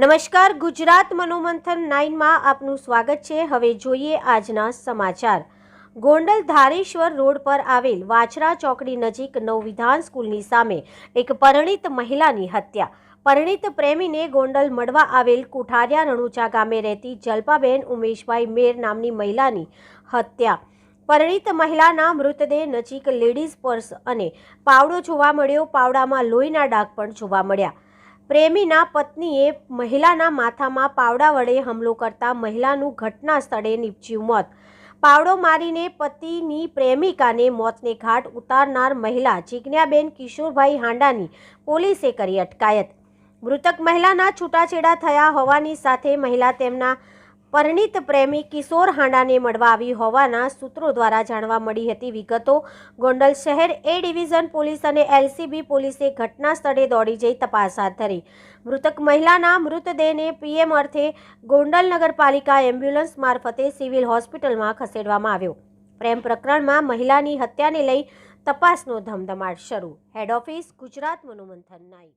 નમસ્કાર, ગુજરાત મનોમંથન નાઇનમાં આપનું સ્વાગત છે. હવે જોઈએ આજના સમાચાર. ગોંડલ ધારેશ્વર રોડ પર આવેલ વાછરા ચોકડી નજીક નવવિધાન સ્કૂલની સામે એક પરણિત મહિલાની હત્યા. પરણિત પ્રેમીને ગોંડલ મળવા આવેલ કુઠારિયા રણુચા ગામે રહેતી જલ્પાબેન ઉમેશભાઈ મેર નામની મહિલાની હત્યા. પરણિત મહિલાના મૃતદેહ નજીક લેડીઝ પર્સ અને પાવડો જોવા મળ્યો. પાવડામાં લોહીના ડાઘ પણ જોવા મળ્યા. પ્રેમીના પત્નીએ મહિલાના માથામાં પાવડા વડે હુમલો કરતા મહિલાનું ઘટના સ્થળે નીપજ્યું મોત. પાવડો મારીને પતિની પ્રેમિકાને મોતને ઘાટ ઉતારનાર મહિલા જીજ્ઞાબેન કિશોરભાઈ હાંડાની પોલીસે કરી અટકાયત. મૃતક મહિલાના છૂટાછેડા થયા હોવાની સાથે મહિલા તેમના પરિણીત પ્રેમી કિશોર હાંડાને મળવા આવી હોવાના સૂત્રો દ્વારા જાણવા મળી હતી વિગતો. ગોંડલ શહેર એ ડિવિઝન પોલીસ અને એલસીબી પોલીસે ઘટના સ્થળે દોડી જઈ તપાસ હાથ ધરી. મૃતક મહિલાના મૃતદેહને પીએમ અર્થે ગોંડલ નગરપાલિકા એમ્બ્યુલન્સ મારફતે સિવિલ હોસ્પિટલમાં ખસેડવામાં આવ્યો. પ્રેમ પ્રકરણમાં મહિલાની હત્યાને લઈ તપાસનો ધમધમાટ શરૂ. હેડ ઓફિસ ગુજરાત, મનોમંથન નાઈ